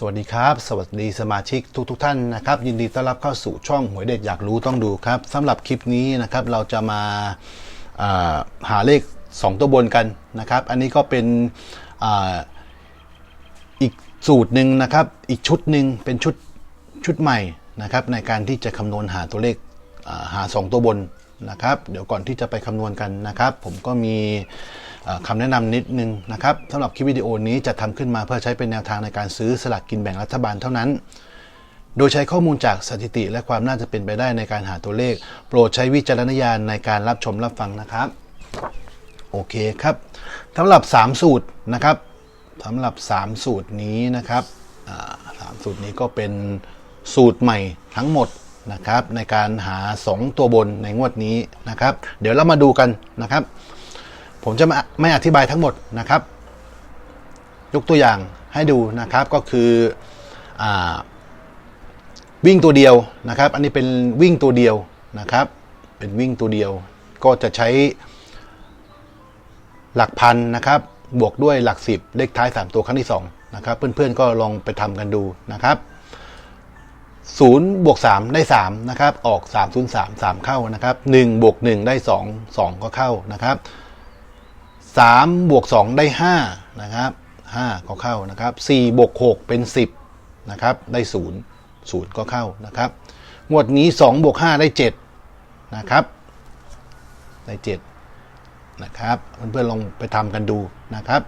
สวัสดีครับ สวัสดีสมาชิกทุกทท่านนะครับ ยินดีต้อนรับเข้าสู่ช่องหวยเด็ดอยากรู้ต้องดูครับสำหรับคลิปนี้นะครับเราจะมาาหาเลข 2 ตัวบนกันนะครับ อันนี้ก็เป็นออีกสูตรหนึ่งนะครับ อีกชุดหนึ่งเป็นชุดชุดใหม่นะครับ ในการที่จะคำนวณหาตัวเลขาหา 2 ตัวบนนะครับ เดี๋ยวก่อนที่จะไปคำนวณกันนะครับ ผมก็มี คำแนะนำนิดนึงนะครับสำหรับคลิปวิดีโอนี้จะทำขึ้นมาเพื่อใช้เป็นแนวทางในการซื้อสลากกินแบ่งรัฐบาลเท่านั้น โดยใช้ข้อมูลจากสถิติ และความน่าจะเป็นไปได้ในการหาตัวเลข โปรดใช้วิจารณญาณในการรับชมรับฟังนะครับโอเคครับสำหรับ 3 สูตรนะครับสำหรับ 3 สูตรนี้นะครับสามสูตรนี้ก็เป็นสูตรใหม่ทั้งหมดนะครับในการหา 2 ตัวบนในงวดนี้นะครับ เดี๋ยวเรามาดูกันนะครับ ผมจะไม่ไม่อธิบายทั้งหมดนะครับ ยกตัวอย่างให้ดูนะครับก็คืออวิ่งตัวเดียวนะครับ อันนี้เป็นวิ่งตัวเดียวนะครับ เป็นวิ่งตัวเดียว ก็จะใช้หลักพันนะครับ บวกด้วยหลักสิบเลขท้าย 3 ตัวครั้งที่2นะครับ เพื่อนๆก็ลองไปทำกันดูนะครับ0บวก3ได้3นะครับ ออก 303 3 เข้านะครับ1บวก1ได้ 2 2 ก็เข้านะครับ 3บวก2ได้5นะครับ5ก็เข้านะครับ4บวก6เป็น 10นะครับได้0 0ก็เข้านะครับงวดนี้2บวก5ได้7นะครับได้7นะครับเพื่อนๆลองไปทำกันดูนะครับ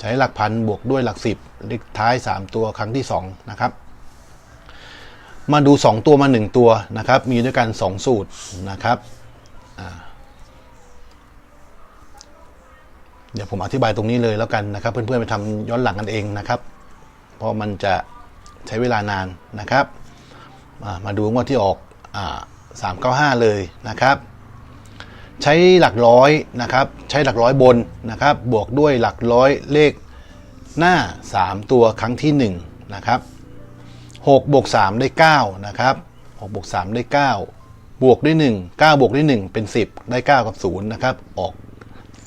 ใช้หลักพันบวกด้วยหลัก 10เลขท้าย 3 ตัวครั้งที่2นะครับมาดู 2 ตัวมา 1 ตัวนะครับ มีด้วยกัน 2 สูตรนะครับอ่า เดี๋ยวผมอธิบายตรงนี้เลยแล้วกันนะครับ เพื่อนๆไปทำย้อนหลังกันเองนะครับ เพราะมันจะใช้เวลานานนะครับมามาดูงวดที่ออกสามเก้าห้าเลยนะครับ ใช้หลักร้อยนะครับ ใช้หลักร้อยบนนะครับ บวกด้วยหลักร้อยเลขหน้า 3 ตัวครั้งที่ 1 นะครับ6บวก3ได้ 9 นะครับ6บวก3ได้ 9 บวกด้วย1 9 บวกด้วย1เป็น 10 ได้ 9 กับ 0 นะครับ ออก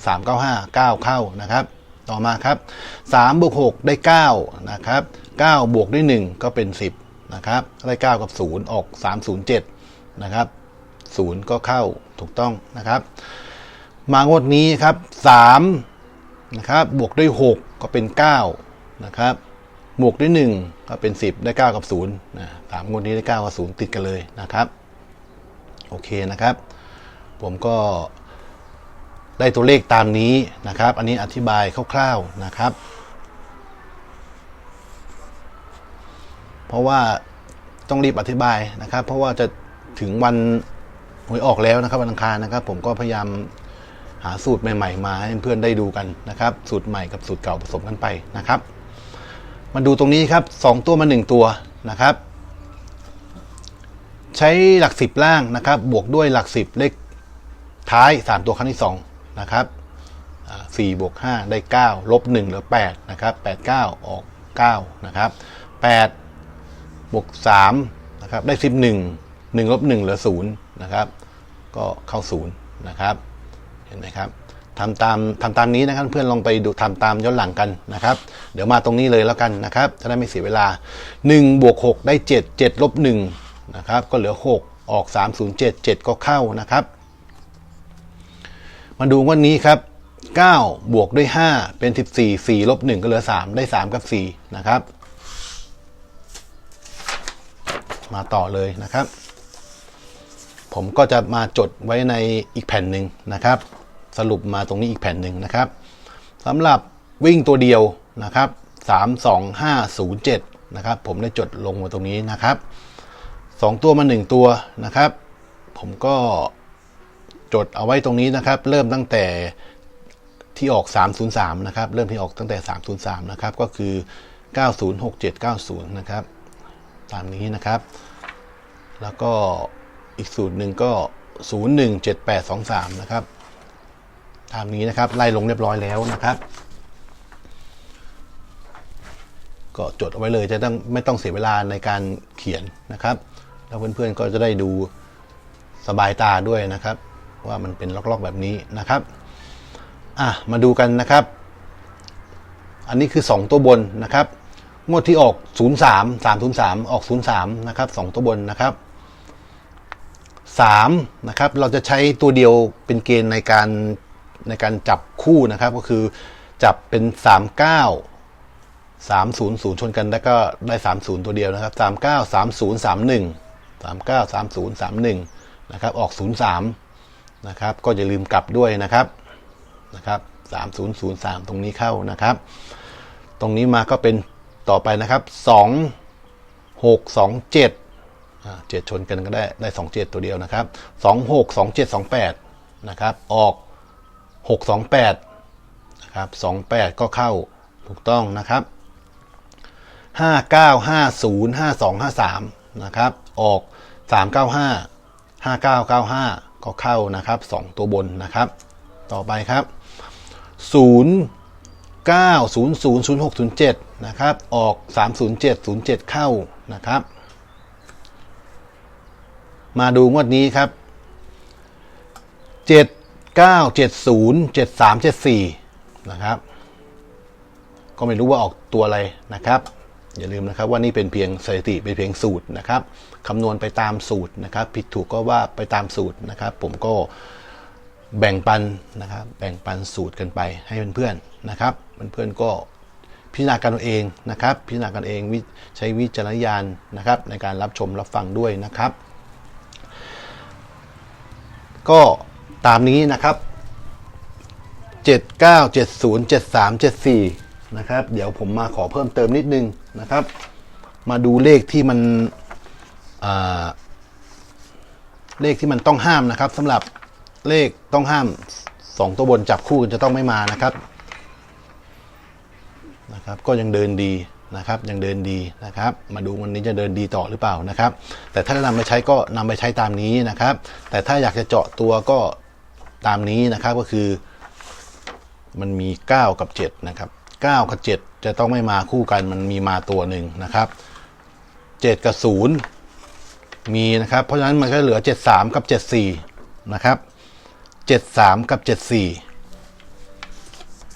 395 9 เข้านะครับ ต่อมาครับ3บวก6ได้ 9 นะครับ9บวกด้วย 1 ก็เป็น 10 นะครับได้ 9 กับ 0 ออก 307 นะครับ 0 ก็เข้าถูกต้องนะครับ มางวดนี้ครับ3นะครับบวกด้วย 6 ก็เป็น 9 นะครับบวกด้วย 1 ก็เป็น 10 ได้ 9 กับ0นะสามงวดนี้ได้ 9 กับ 0 ติดกันเลยนะครับ โอเคนะครับ ผมก็ ได้ตัวเลขตามนี้นะครับ อันนี้อธิบายคร่าวๆนะครับ เพราะว่าต้องรีบอธิบายนะครับ เพราะว่าจะถึงวันหวยออกแล้วนะครับวันอังคารนะครับ ผมก็พยายามหาสูตรใหม่ ๆ มาให้เพื่อนได้ดูกันนะครับ สูตรใหม่กับสูตรเก่าผสมกันไปนะครับ มาดูตรงนี้ครับ 2 ตัวมา 1 ตัวนะครับ ใช้หลักสิบล่างนะครับ บวกด้วยหลักสิบเลขท้าย 3 ตัวครั้งที่ 2 นะครับสี่บวก5ได้ 9 ลบ1เหลือ8นะครับ8 9 ออก9นะครับ8บวก3นะครับได้ 11 1ลบ1เหลือ0นะครับ ก็เข้า0นะครับ เห็นไหมครับทำตามทำตามนี้นะครับเพื่อนลองไปดูทำตามย้อนหลังกันนะครับ เดี๋ยวมาตรงนี้เลยแล้วกันนะครับจะได้ไม่เสียเวลา1บวก6ได้ 7 7ลบ1นะครับ ก็เหลือ 6 ออก 307 7 ก็เข้านะครับ มาดูวันนี้ครับ 9 บวกด้วย 5 เป็น 14 4ลบ1ก็เหลือ 3 ได้ 3 กับ 4 นะครับ มาต่อเลยนะครับ ผมก็จะมาจดไว้ในอีกแผ่นหนึ่งนะครับ สรุปมาตรงนี้อีกแผ่นหนึ่งนะครับสำหรับวิ่งตัวเดียวนะครับ3 2 5 0 7 นะครับ ผมได้จดลงมาตรงนี้นะครับ 2 ตัวมา 1 ตัวนะครับ ผมก็ จดเอาไว้ตรงนี้นะครับ เริ่มตั้งแต่ที่ออก 303 นะครับ เริ่มที่ออกตั้งแต่ 303 นะครับ ก็คือ 906790 นะครับ ตามนี้นะครับ แล้วก็อีกสูตรหนึ่งก็ 017823 นะครับ ตามนี้นะครับ ไล่ลงเรียบร้อยแล้วนะครับ ก็จดเอาไว้เลยจะต้องไม่ต้องเสียเวลาในการเขียนนะครับ แล้วเพื่อนๆก็จะได้ดูสบายตาด้วยนะครับ ว่ามันเป็นล็อกๆแบบนี้นะครับอะมาดูกันนะครับ อันนี้คือ 2 ตัวบนนะครับงวดที่ออก 03 303 ออก 03 นะครับสองตัวบนนะครับ 3 นะครับ เราจะใช้ตัวเดียวเป็นเกณฑ์ในการในการจับคู่นะครับ ก็คือจับเป็น 39 300 ชนกันแล้วก็ได้ 30 ตัวเดียวนะครับ 39 30 31 39 30 31 นะครับ ออก 03 นะครับ ก็อย่าลืมกลับด้วยนะครับนะครับ3003ตรงนี้เข้านะครับ ตรงนี้มาก็เป็นต่อไปนะครับ2 6 2 7อ่า7ชนกันก็ได้ได้2 7ตัวเดียวนะครับ2 6 2 7 2 8นะครับ ออก6 2 8นะครับ2 8ก็เข้าถูกต้องนะครับ5 9 5 0 5 2 5 3นะครับ ออก3 9 5 5 9 9 5ก็เก็เข้านะครับ 2 ตัวบนนะครับ ต่อไปครับ 0 9 0 0 0 6 0 7 นะครับ ออก 307 07 เข้านะครับ มาดูงวดนี้ครับ 7 9 7 0 7 3 7 4 นะครับ ก็ไม่รู้ว่าออกตัวอะไรนะครับ อย่าลืมนะครับว่านี่เป็นเพียงสถิติเป็นเพียงสูตรนะครับคำนวณไปตามสูตรนะครับ ผิดถูกก็ว่าไปตามสูตรนะครับ ผมก็แบ่งปันนะครับ แบ่งปันสูตรกันไปให้เพื่อนๆนะครับเพื่อนๆก็พิจารณากันเองนะครับ พิจารณากันเองวิใช้วิจารณญาณนะครับ ในการรับชมรับฟังด้วยนะครับ ก็ตามนี้นะครับ 79 70 73 74 นะครับ เดี๋ยวผมมาขอเพิ่มเติมนิดนึงนะครับ มาดูเลขที่มันเลขที่มันต้องห้ามนะครับสำหรับเลขต้องห้าม 2 ตัวบนจับคู่กันจะต้องไม่มานะครับนะครับ ก็ยังเดินดีนะครับ ยังเดินดีนะครับ มาดูวันนี้จะเดินดีต่อหรือเปล่านะครับ แต่ถ้านำไปใช้ก็นำไปใช้ตามนี้นะครับ แต่ถ้าอยากจะเจาะตัวก็ตามนี้นะครับก็คือ มันมี 9 กับ 7 นะครับ 9 กับ 7 จะต้องไม่มาคู่กันมันมีมาตัวหนึ่งนะครับ 7 กับ 0 มีนะครับ เพราะฉะนั้นมันก็เหลือ 73 กับ 74 นะครับ 73 กับ 74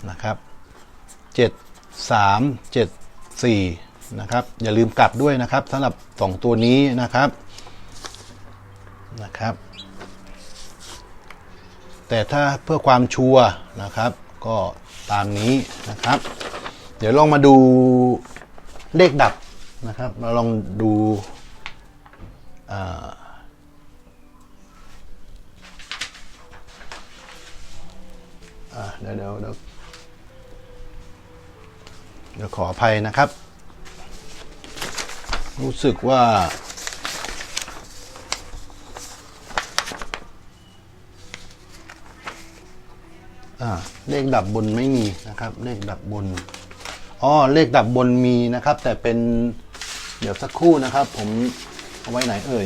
นะครับ 73 74 นะครับ อย่าลืมกลับด้วยนะครับสำหรับ 2 ตัวนี้นะครับนะครับแต่ถ้าเพื่อความชัวร์นะครับ ก็ ตามนี้นะครับ เดี๋ยวลองมาดูเลขดับนะครับ มาลองดูอ่าอ่าเดี๋ยวเดี๋ยวเดี๋ยวเดี๋ยวขออภัยนะครับ รู้สึกว่า เลขดับบนไม่มีนะครับ เลขดับบนอ๋อเลขดับบนมีนะครับ แต่เป็นเดี๋ยวสักครู่นะครับ ผมเอาไว้ไหนเอ่ย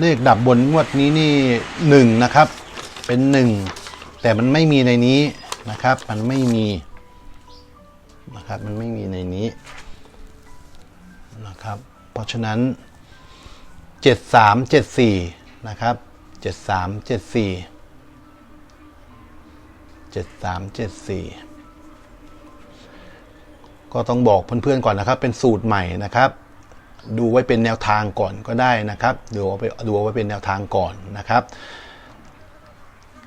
เลขดับบนงวดนี้นี่หนึ่งนะครับ เป็นหนึ่งแต่มันไม่มีในนี้นะครับ มันไม่มีนะครับ มันไม่มีในนี้นะครับ เพราะฉะนั้นเจ็ดสามเจ็ดสี่นะครับ เจ็ดสามเจ็ดสี่เจ็ดสามเจ็ดสี่ก็ต้องบอกเพื่อนๆก่อนนะครับ เป็นสูตรใหม่นะครับ ดูไว้เป็นแนวทางก่อนก็ได้นะครับดูเอาไปดูไว้เป็นแนวทางก่อนนะครับ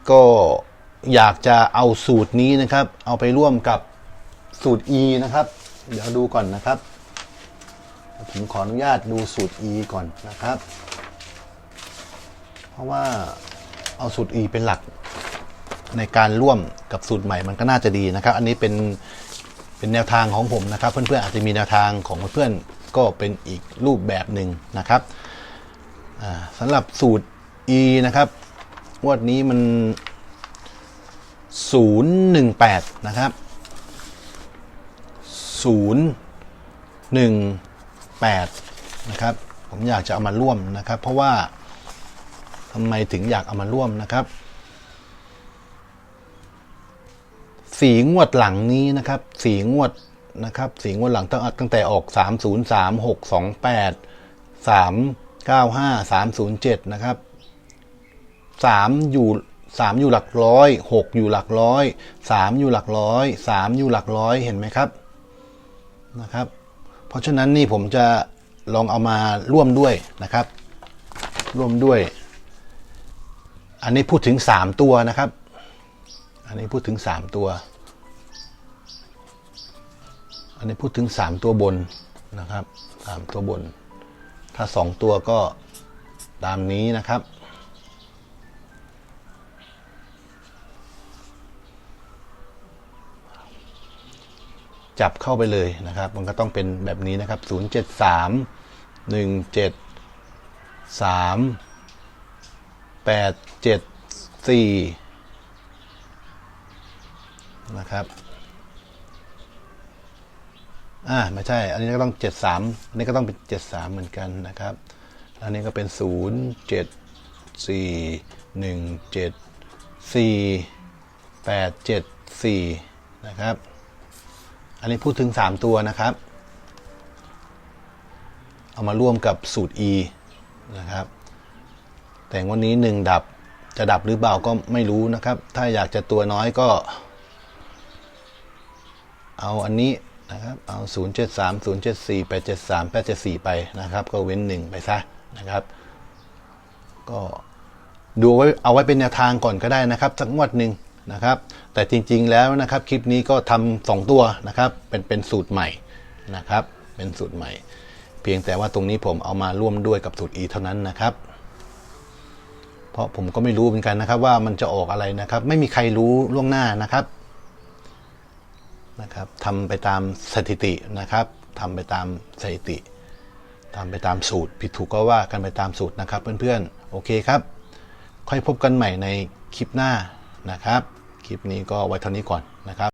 ก็อยากจะเอาสูตรนี้นะครับ เอาไปร่วมกับสูตร E นะครับ เดี๋ยวดูก่อนนะครับ ผมขออนุญาตดูสูตร E ก่อนนะครับ ราะว่าเอาสูตร E เป็นหลักในการร่วมกับสูตรใหม่มันก็น่าจะดีนะครับ อันนี้เป็นเป็นแนวทางของผมนะครับ เพื่อนๆอาจจะมีแนวทางของเพื่อนๆก็เป็นอีกรูปแบบหนึ่งนะครับสำหรับสูตร E นะครับงวดนี้มัน 018 นะครับ 018 นะครับ ผมอยากจะเอามาร่วมนะครับ เพราะว่า ทำไมถึงอยากเอามาร่วมนะครับสีงวดหลังนี้นะครับสีงวดนะครับสีงวดหลังตั้งตั้งแต่ออก3 0 3 6 2 8 3 9 5 3 0 7นะครับ3อยู่สามอยู่หลักร้อยหกอยู่หลักร้อยสามอยู่หลักร้อยสามอยู่หลักร้อยเห็นไหมครับนะครับ เพราะฉะนั้นนี่ผมจะลองเอามาร่วมด้วยนะครับ ร่วมด้วย อันนี้พูดถึงสามตัวนะครับ อันนี้พูดถึงสามตัว อันนี้พูดถึงสามตัวบนนะครับสามตัวบน ถ้าสองตัวก็ตามนี้นะครับจับเข้าไปเลยนะครับ มันก็ต้องเป็นแบบนี้นะครับ 0 7 3 1 7 3 8 7 4นะครับ อ่าไม่ใช่ อันนี้ก็ต้อง73อันนี้ก็ต้องเป็น73เหมือนกันนะครับ อันนี้ก็เป็น0 7 4 1 7 4 8 7 4นะครับ อันนี้พูดถึง3ตัวนะครับ เอามาร่วมกับสูตร e นะครับ แต่วันนี้1ดับจะดับหรือเปล่าก็ไม่รู้นะครับ ถ้าอยากจะตัวน้อยก็ เอาอันนี้นะครับ เอา 0 7 3 0 7 4 8 7 3 8 7 4 ไปนะครับ ก็เว้น 1 ไปซะนะครับ ก็ดูไว้เอาไว้เป็นแนวทางก่อนก็ได้นะครับ สักงวดหนึ่งนะครับ แต่จริงๆแล้วนะครับ คลิปนี้ก็ทำสองตัวนะครับ เป็นเป็นสูตรใหม่นะครับ เป็นสูตรใหม่ เพียงแต่ว่าตรงนี้ผมเอามาร่วมด้วยกับสูตร e เท่านั้นนะครับ เพราะผมก็ไม่รู้เหมือนกันนะครับ ว่ามันจะออกอะไรนะครับ ไม่มีใครรู้ล่วงหน้านะครับนะครับทำไปตามสถิตินะครับทำไปตามสถิติทำไปตามสูตร ผิดถูกก็ว่ากันไปตามสูตรนะครับ เพื่อนๆโอเคครับ ค่อยพบกันใหม่ในคลิปหน้านะครับ คลิปนี้ก็ไว้เท่านี้ก่อนนะครับ